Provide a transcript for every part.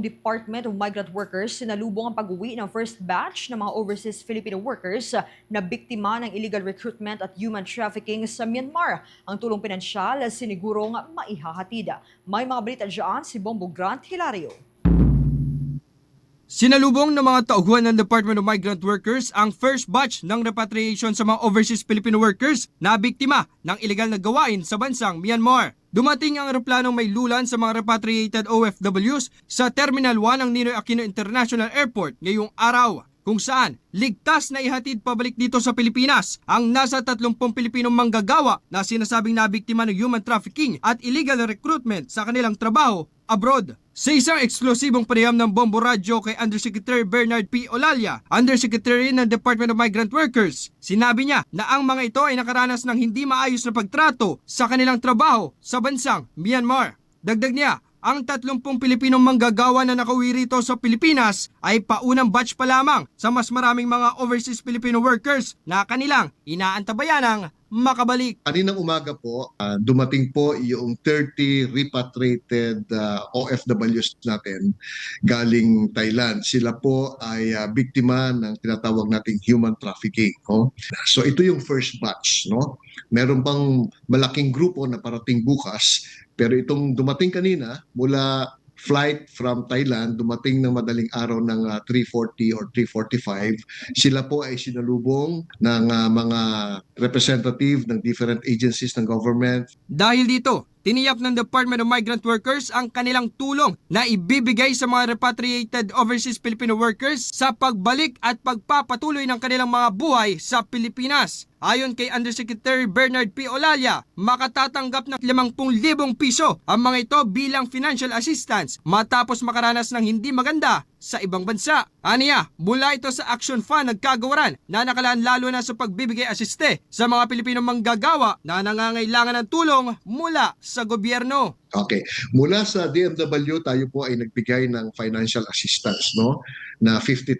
Department of Migrant Workers sinalubong ang pag-uwi ng first batch ng mga overseas Filipino workers na biktima ng illegal recruitment at human trafficking sa Myanmar. Ang tulong pinansyal sinigurong maihahatid. May mga balita dyan si Bombo Grant Hilario. Sinalubong ng mga tauguhan ng Department of Migrant Workers ang first batch ng repatriation sa mga overseas Filipino workers na biktima ng illegal na gawain sa bansang Myanmar. Dumating ang eroplanong may lulan sa mga repatriated OFWs sa Terminal 1 ng Ninoy Aquino International Airport ngayong araw kung saan ligtas na ihatid pabalik dito sa Pilipinas ang nasa 30 Pilipinong manggagawa na sinasabing nabiktima ng human trafficking at illegal recruitment sa kanilang trabaho abroad. Sa isang eksklusibong panayam ng Bombo Radyo kay Undersecretary Bernard P. Olalia, Undersecretary ng Department of Migrant Workers, sinabi niya na ang mga ito ay nakaranas ng hindi maayos na pagtrato sa kanilang trabaho sa bansang Myanmar. Dagdag niya, ang 30 Pilipinong manggagawa na nakauwi rito sa Pilipinas ay paunang batch pa lamang sa mas maraming mga overseas Filipino workers na kanilang inaantabayan ng makabalik. Kaninang umaga po, ah, dumating po yung 30 repatriated ah, OFWs natin galing Thailand. Sila po ay ah, biktima ng tinatawag nating human trafficking. No? So ito yung first batch. No? Meron pang malaking grupo na parating bukas, pero itong dumating kanina mula flight from Thailand, dumating ng madaling araw ng ah, 3.40 or 3.45. Sila po ay sinalubong ng ah, mga representative ng different agencies ng government. Dahil dito, tiniyak ng Department of Migrant Workers ang kanilang tulong na ibibigay sa mga repatriated overseas Filipino workers sa pagbalik at pagpapatuloy ng kanilang mga buhay sa Pilipinas. Ayon kay Undersecretary Bernard P. Olalia, makatatanggap ng 50,000 piso ang mga ito bilang financial assistance matapos makaranas ng hindi maganda sa ibang bansa. Aniya, mula ito sa Action Fund nagkagawaran na nakalaan lalo na sa pagbibigay asiste sa mga Pilipinong manggagawa na nangangailangan ng tulong mula sa gobyerno. Okay. Mula sa DMW, tayo po ay nagbigay ng financial assistance, no? Na 50,000.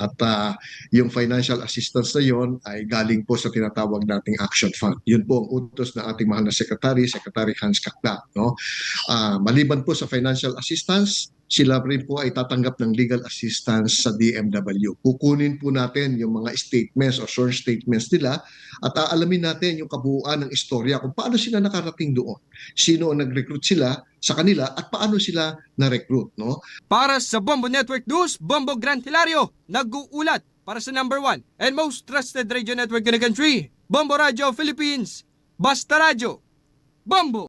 At ah, yung financial assistance na yon ay galing po sa tinatawag nating Action Fund. Yun po ang utos ng ating mahal na Secretary, Secretary Hans Kakda, no? Ah, maliban po sa financial assistance, sila rin po ay tatanggap ng legal assistance sa DMW. Kukunin po natin yung mga statements o source statements nila at aalamin natin yung kabuuan ng istorya kung paano sila nakarating doon. Sino ang nag-recruit sila sa kanila at paano sila na-recruit, no? Para sa Bombo Network News, Bombo Grant Hilario, nag-uulat para sa number one and most trusted radio network in the country, Bombo Radio Philippines. Basta Radio, Bombo!